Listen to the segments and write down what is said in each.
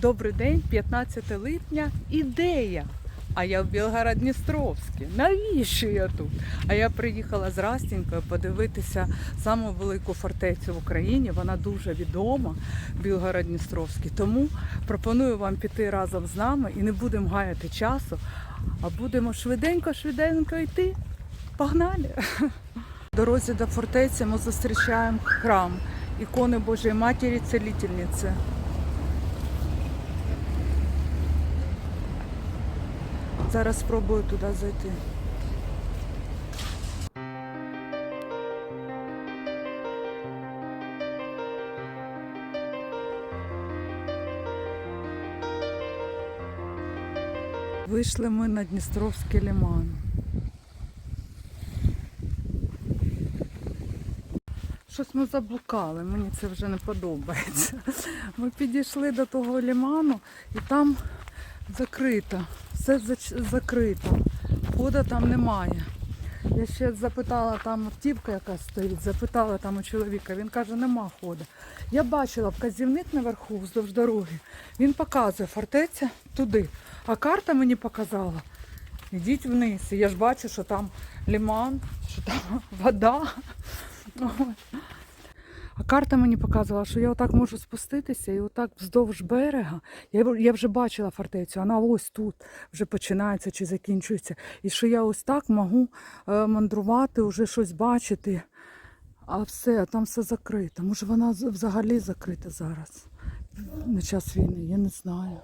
Добрий день, 15 липня. Ідея. А я в Білгород-Дністровській. Навіщо я тут? А я приїхала з Растінькою подивитися саму велику фортецю в Україні. Вона дуже відома, Білгород-Дністровський. Тому пропоную вам піти разом з нами і не будемо гаяти часу, а будемо швиденько-швиденько йти. Погнали! Дорозі до фортеці ми зустрічаємо храм ікони Божої Матері Целительниці. Зараз спробую туди зайти. Вийшли ми на Дністровський лиман. Щось ми заблукали, мені це вже не подобається. Ми підійшли до того лиману і там закрито. Все закрито. Хода там немає. Я ще запитала там автівка, яка стоїть, запитала там у чоловіка, він каже, нема ходу. Я бачила вказівник наверху вздовж дороги. Він показує фортеця туди. А карта мені показала. Ідіть вниз. І я ж бачу, що там лиман, що там вода. А карта мені показувала, що я отак можу спуститися і отак вздовж берега. Я, я вже бачила фортецю, вона ось тут вже починається чи закінчується. І що я ось так можу е, мандрувати, вже щось бачити. А все, а там все закрито. Може вона взагалі закрита зараз на час війни, я не знаю.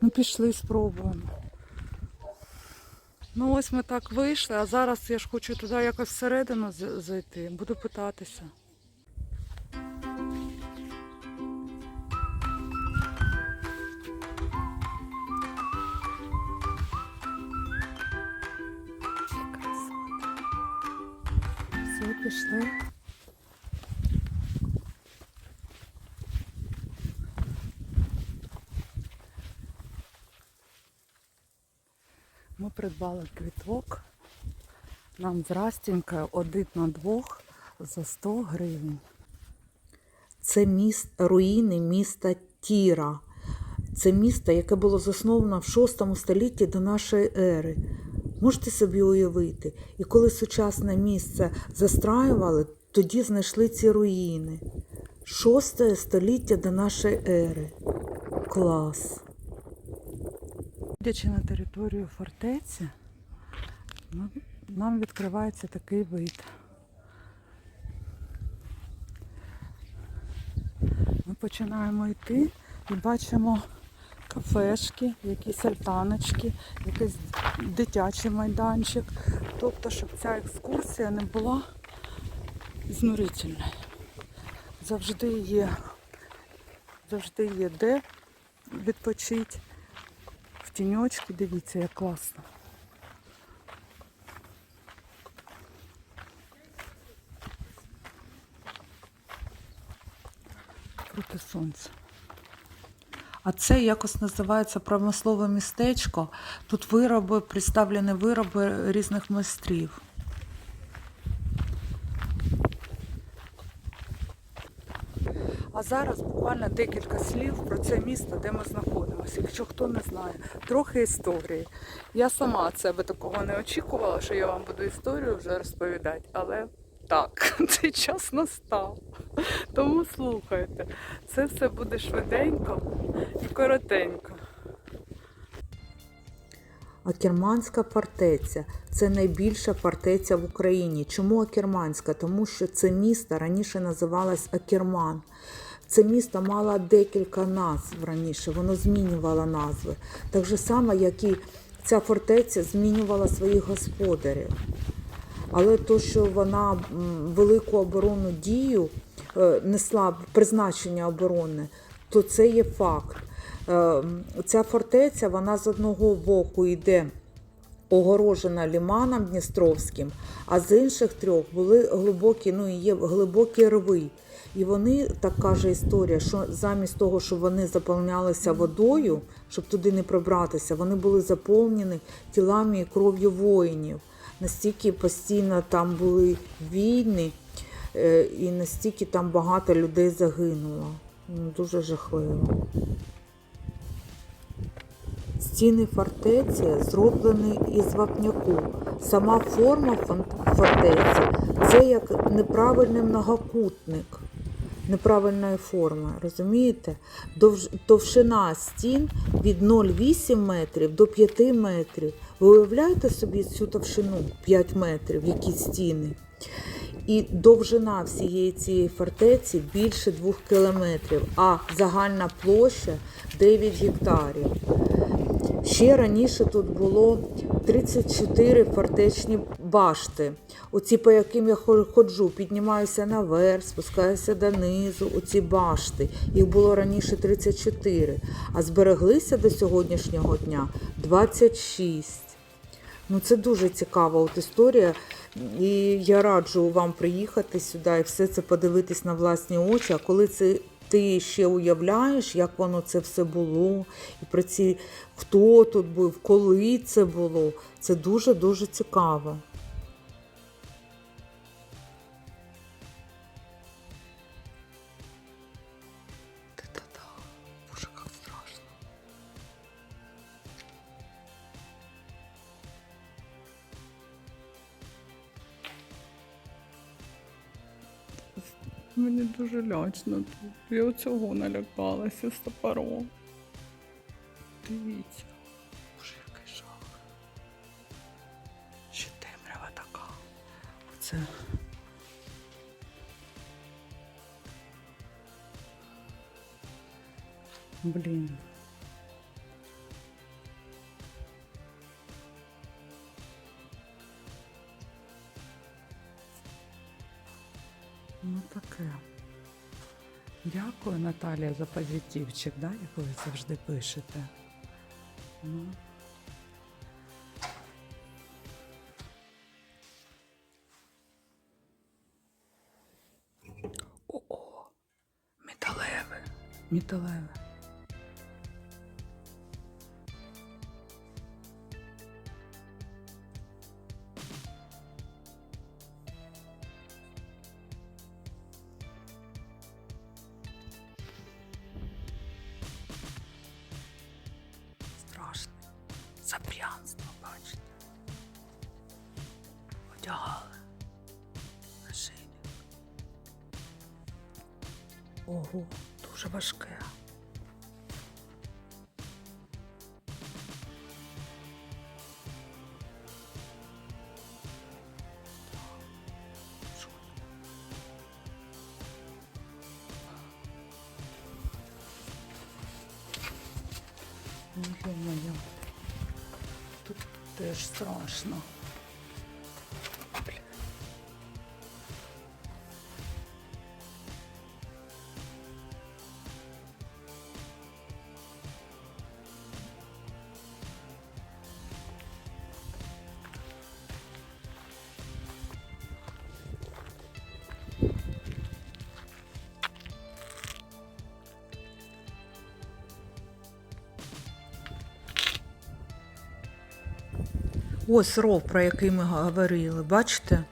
Ну пішли, спробуємо. Ну ось ми так вийшли, а зараз я ж хочу туди якось всередину зайти. Буду питатися. Пішли. Ми придбали квіток. Нам з один на двох за 100 гривень. Це міст, руїни міста Тіра. Це місто, яке було засновано в VI столітті до нашої ери. Можете собі уявити, і коли сучасне місце застраювали, тоді знайшли ці руїни. VI століття до нашої ери. Клас. Йдячи на територію фортеці, ну, нам відкривається такий вид. Ми починаємо йти і бачимо кафешки, якісь альтаночки, якийсь дитячий майданчик. Тобто, щоб ця екскурсія не була знурительною. Завжди є, завжди є де відпочити. В тіньочки, дивіться, як класно. Проти сонця. А це якось називається промислове містечко. Тут вироби, представлені вироби різних майстрів. А зараз буквально декілька слів про це місто, де ми знаходимося. Якщо хто не знає, трохи історії. Я сама себе такого не очікувала, що я вам буду історію вже розповідати, але так, цей час настав. Тому слухайте, це все буде швиденько і коротенько. Акерманська фортеця це найбільша фортеця в Україні. Чому Акерманська? Тому що це місто раніше називалось Акерман. Це місто мало декілька назв раніше, воно змінювало назви. Так же само, як і ця фортеця змінювала своїх господарів. Але то, що вона велику оборонну дію е, несла призначення оборони, то це є факт. Е, Ця фортеця, вона з одного боку йде огорожена ліманом Дністровським, а з інших трьох були глибокі, ну і є глибокі рви. І вони, так каже історія, що замість того, щоб вони заповнялися водою, щоб туди не пробратися, вони були заповнені тілами і кров'ю воїнів. Настільки постійно там були війни, е, і настільки там багато людей загинуло. Ну, Дуже жахливо. Стіни фортеці зроблені із вапняку. Сама форма фортеці це як неправильний многокутник неправильної форми. Розумієте? Довж... Товщина стін від 0,8 метрів до 5 метрів. Ви уявляєте собі цю товщину 5 метрів, які стіни? І довжина всієї цієї фортеці більше 2 кілометрів, а загальна площа 9 гектарів. Ще раніше тут було 34 фортечні башти. Оці, по яким я ходжу, піднімаюся наверх, спускаюся донизу, оці башти. Їх було раніше 34, а збереглися до сьогоднішнього дня 26. Ну, це дуже цікава от історія. І я раджу вам приїхати сюди і все це подивитись на власні очі. А коли це ти ще уявляєш, як воно це все було, і про ці хто тут був, коли це було, це дуже-дуже цікаво. Дуже лячно тут. Я оцього налякалася з топором. Дивіться. Боже, який жах. Ще темрява така. Оце. Блін. Дякую, Наталія, за позитивчик, да, як ви завжди пишете. Ну. О-о! Металеве. Металеве. За п'янство, бачите. Одягали. Нашийник. Ого, дуже важке. Ось ров, про який ми говорили, бачите?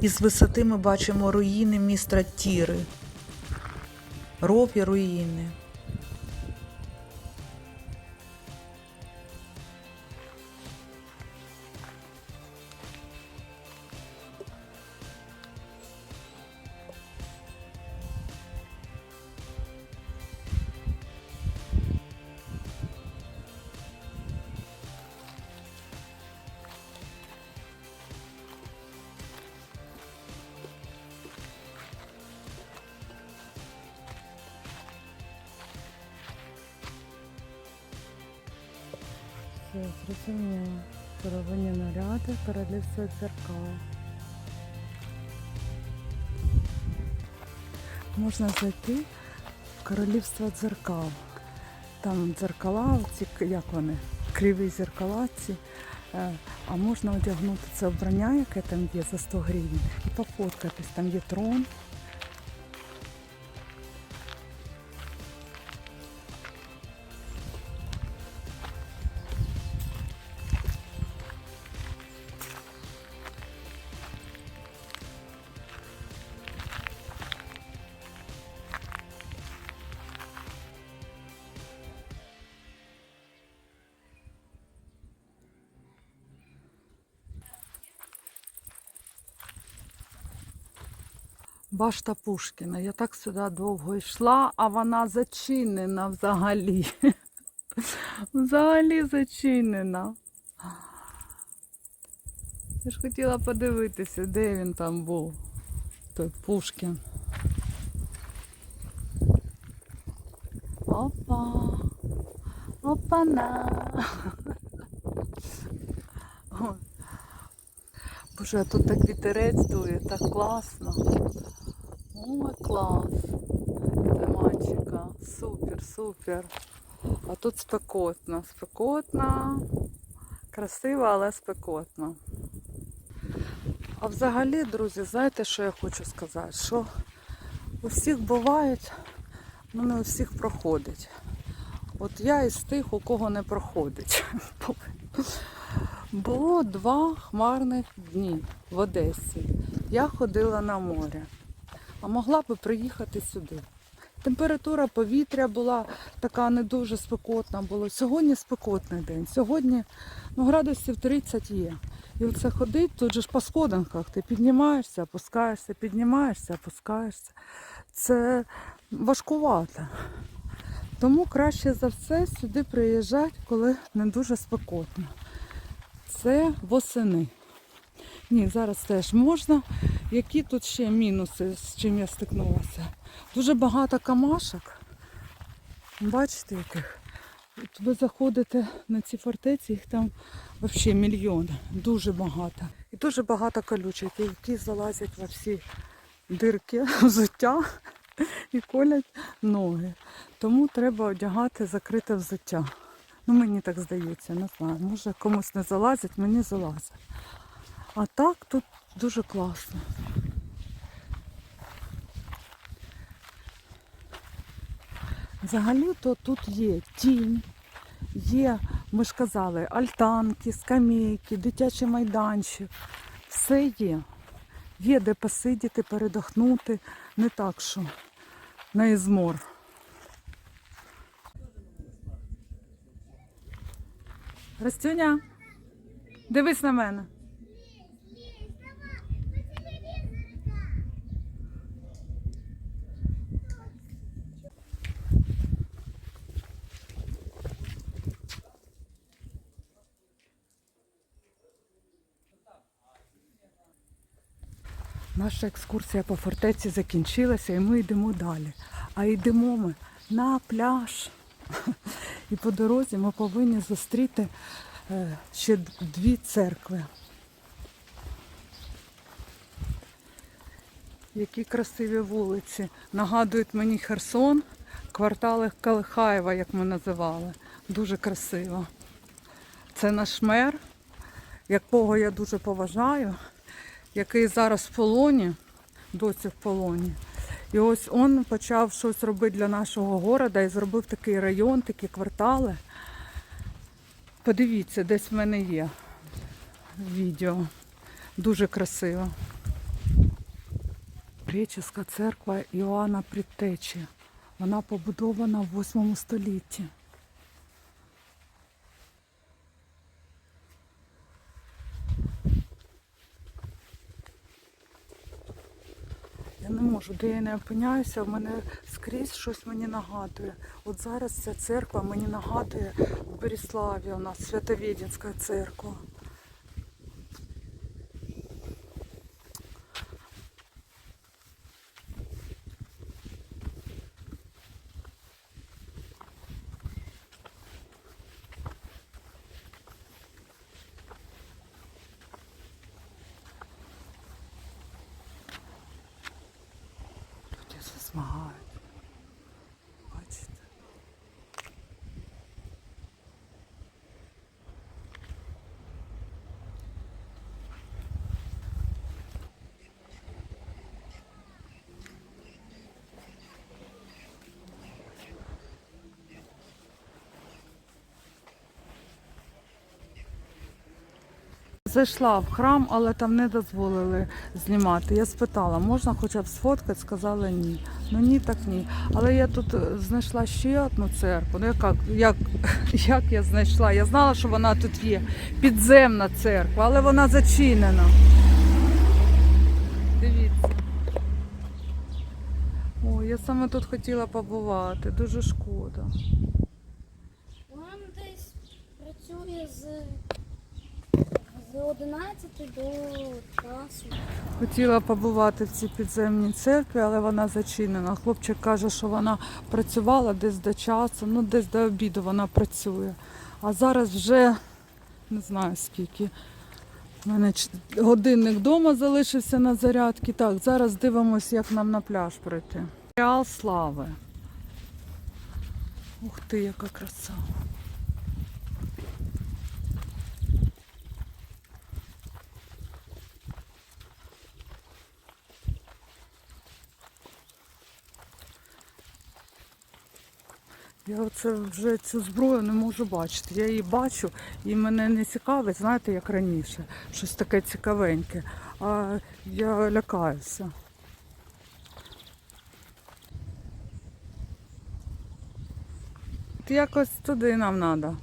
Із висоти ми бачимо руїни міста Тіри. Ров і руїни. Королівство дзеркал. Можна зайти в королівство дзеркал. Там дзеркала, ці, як вони, криві зеркала ці. Е, А можна одягнути це обрання, яке там є за 100 гривень, і пофоткатись. Там є трон. Башта Пушкіна. Я так сюди довго йшла, а вона зачинена взагалі. Взагалі зачинена. Я ж хотіла подивитися, де він там був. Той Пушкін. Опа. Опана. Боже, тут так вітерець дує, так класно. Ой, клас. Тиманчика. Супер, супер. А тут спекотно. Спекотно. Красиво, але спекотно. А взагалі, друзі, знаєте, що я хочу сказати? Що у всіх бувають, ну не у всіх проходить. От я із тих, у кого не проходить. Було два хмарних дні в Одесі. Я ходила на море, а могла би приїхати сюди. Температура повітря була така не дуже спекотна була. Сьогодні спекотний день. Сьогодні ну, градусів 30 є. І оце ходить, тут же ж по сходинках. Ти піднімаєшся, опускаєшся, піднімаєшся, опускаєшся. Це важкувато. Тому краще за все сюди приїжджати, коли не дуже спекотно. Це восени. Ні, зараз теж можна. Які тут ще мінуси, з чим я стикнулася? Дуже багато камашок. Бачите, яких? Ви заходите на ці фортеці, їх там взагалі мільйон. Дуже багато. І дуже багато колючок, які залазять во всі дирки взуття і колять ноги. Тому треба одягати закрите взуття. Ну, мені так здається, не знаю. Може комусь не залазять, мені залазять. А так тут дуже класно. Взагалі-то тут є тінь, є, ми ж казали, альтанки, скамейки, дитячий майданчик. Все є. Є де посидіти, передохнути, не так, що на ізмор. Растюня, дивись на мене. Наша екскурсія по фортеці закінчилася і ми йдемо далі. А йдемо ми на пляж. І по дорозі ми повинні зустріти е, ще дві церкви. Які красиві вулиці. Нагадують мені Херсон, квартали Калихаєва, як ми називали. Дуже красиво. Це наш мер, якого я дуже поважаю, який зараз в полоні, досі в полоні. І ось він почав щось робити для нашого города і зробив такий район, такі квартали. Подивіться, десь в мене є відео. Дуже красиво. Греческа церква Іоанна Предтечі. Вона побудована в 8 столітті. Я не можу, де я не опиняюся, в мене скрізь щось мені нагадує. От зараз ця церква мені нагадує в Береславі у нас Святовідінська церква. Люди засмагають. Бачите? Зайшла в храм, але там не дозволили знімати. Я спитала, можна хоча б сфоткати, сказали ні. Ну ні, так ні. Але я тут е, знайшла ще одну церкву. Ну яка, як, як я знайшла? Я знала, що вона тут є. Підземна церква, але вона зачинена. Дивіться. Я саме тут хотіла побувати. Дуже шкода. Вона десь працює з, з 11 до часу. Хотіла побувати в цій підземній церкві, але вона зачинена. Хлопчик каже, що вона працювала десь до часу, ну десь до обіду вона працює. А зараз вже не знаю скільки. У мене годинник вдома залишився на зарядці. Так, зараз дивимося, як нам на пляж пройти. Реал слави. Ух ти, яка краса. Я оце вже цю зброю не можу бачити. Я її бачу і мене не цікавить, знаєте, як раніше, щось таке цікавеньке. А я лякаюся. От Якось туди нам треба.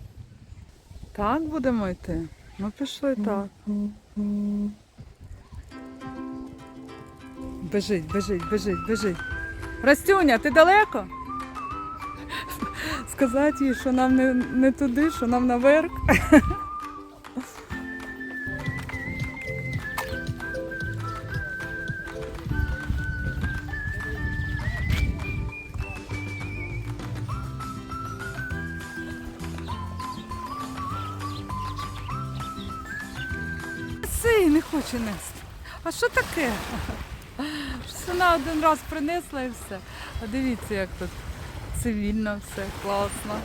Так будемо йти? Ну пішли так. Бежить, бежить, бежить, бежить. Растюня, ти далеко? Сказати їй, що нам не, не туди, що нам наверх. Неси, не хоче нести. А що таке? Вона один раз принесла і все. А дивіться, як тут цивільно все, класно.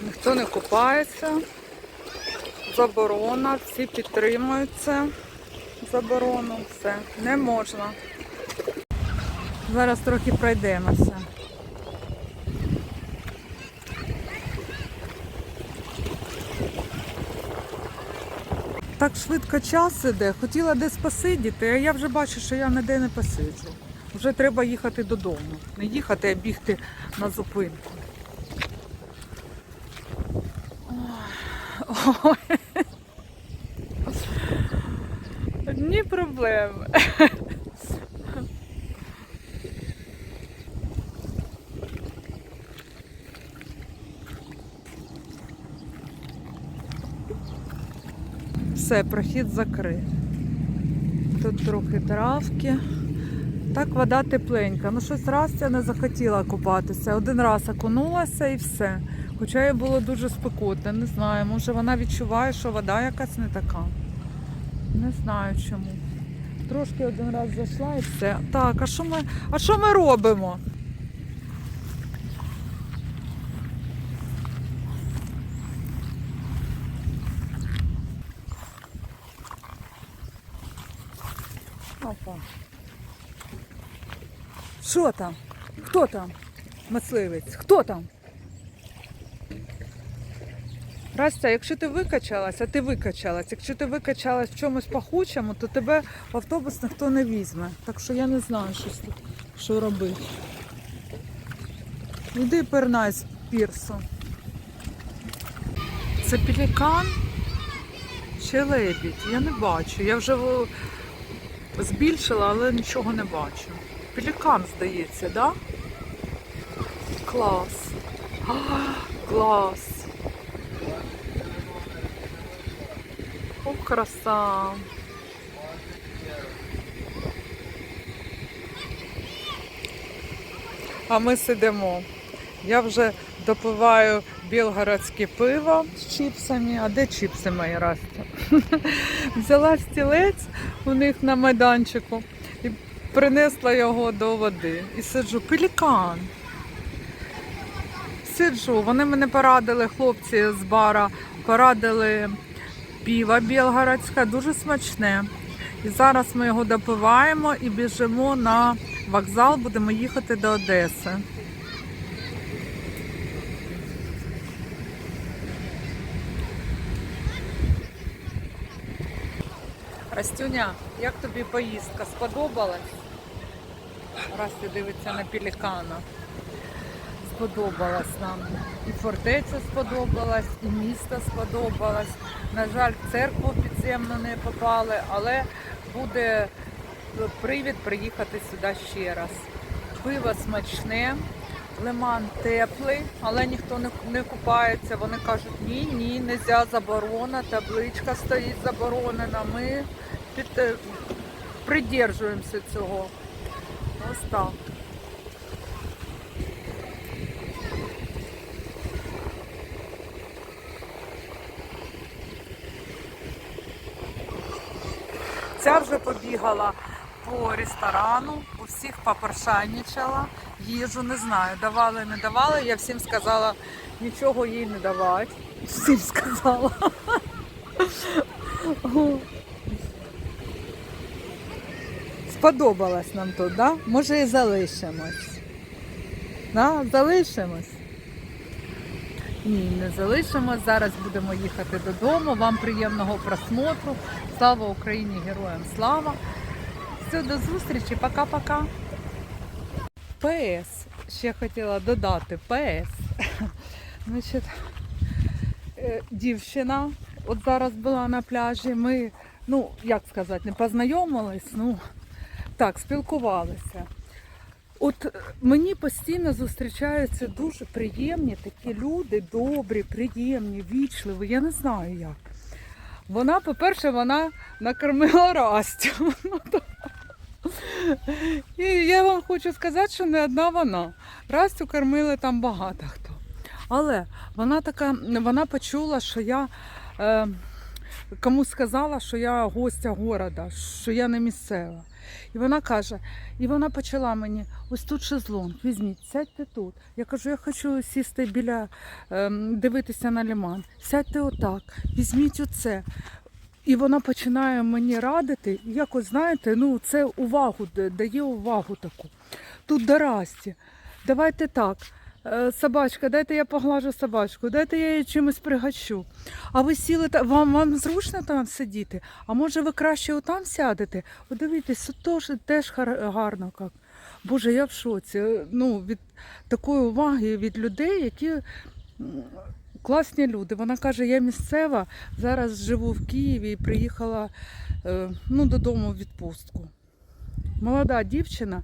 Ніхто не купається. Заборона, всі підтримують це. Заборону, все, не можна. Зараз трохи пройдемося. Так швидко час іде. Хотіла десь посидіти, а я вже бачу, що я ніде не посиджу. Вже треба їхати додому. Не їхати, а бігти на зупинку. Ой. Одні проблеми. Все, прохід закрит. Тут трохи травки. Так вода тепленька. Ну щось раз я не захотіла купатися. Один раз окунулася і все. Хоча їй було дуже спекотно, не знаю. Може вона відчуває, що вода якась не така. Не знаю чому. Трошки один раз зайшла і все. Так, а що ми, а що ми робимо? Опа. Що там? Хто там? Мисливець? Хто там? Растя, якщо ти викачалась, а ти викачалась, якщо ти викачалась в чомусь пахучому, то тебе в автобус ніхто не візьме. Так що я не знаю, що, з- що робити. Іди пернай з пірсу. Це пелікан чи лебідь? Я не бачу. Я вже збільшила, але нічого не бачу. Пелікан, здається? Да? Клас. А, клас. О, краса. А ми сидимо. Я вже допиваю білгородське пиво з чіпсами. А де чіпси мої Расті? Взяла стілець у них на майданчику принесла його до води. І сиджу, пелікан. Сиджу, вони мене порадили, хлопці з бара, порадили піва білгородське, дуже смачне. І зараз ми його допиваємо і біжимо на вокзал, будемо їхати до Одеси. Растюня, як тобі поїздка? Сподобалась? Расті дивиться на пелікана. Сподобалась нам. І фортеця сподобалась, і місто сподобалось. На жаль, в церкву підземну не попали, але буде привід приїхати сюди ще раз. Пиво смачне, лиман теплий, але ніхто не, не купається. Вони кажуть, ні, ні, не можна, заборона, табличка стоїть заборонена. Ми під, е, придержуємося цього. Ось так. Ця вже побігала по ресторану, у всіх попрошайничала, їжу не знаю, давали, не давали. Я всім сказала, нічого їй не давати. Всім сказала. Сподобалось нам тут, да? Може і залишимось. Да? Залишимось. Ні, не залишимось. Зараз будемо їхати додому. Вам приємного просмотру. Слава Україні! Героям слава! Все, до зустрічі, пока-пока. ПС. Ще хотіла додати ПС. Е, дівчина от зараз була на пляжі. Ми, ну, як сказати, не познайомились, ну так, спілкувалися. От е, мені постійно зустрічаються дуже приємні такі люди, добрі, приємні, вічливі. Я не знаю як. Вона, по-перше, вона накормила Растю. І я вам хочу сказати, що не одна вона. Растю кормили там багато хто. Але вона така, вона почула, що я е, комусь сказала, що я гостя города, що я не місцева. І вона каже, і вона почала мені, ось тут шезлонг, візьміть, сядьте тут. Я кажу, я хочу сісти біля, ем, дивитися на лиман. Сядьте отак, візьміть оце. І вона починає мені радити, якось знаєте, ну це увагу дає увагу таку. Тут до. Давайте так. е, Собачка, дайте я поглажу собачку, дайте я її чимось пригачу. А ви сіли та вам, вам зручно там сидіти? А може ви краще отам сядете? От дивіться, тут теж, теж гарно. Як. Боже, я в шоці. Е, Ну, від такої уваги від людей, які класні люди. Вона каже, я місцева, зараз живу в Києві і приїхала е, ну, додому в відпустку. Молода дівчина.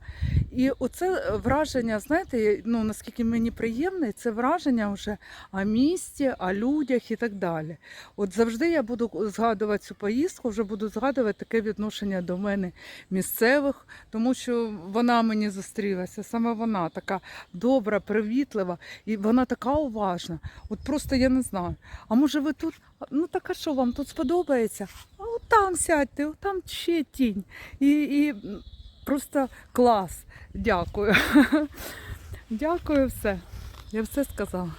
І оце враження, знаєте, ну наскільки мені приємне, це враження вже о місті, о людях і так далі. От завжди я буду згадувати цю поїздку, вже буду згадувати таке відношення до мене місцевих, тому що вона мені зустрілася, саме вона така добра, привітлива, і вона така уважна. От просто я не знаю. А може ви тут? Ну так а що вам тут сподобається? А от там сядьте, от там ще тінь. І, і просто клас. Дякую. Дякую все. Я все сказала.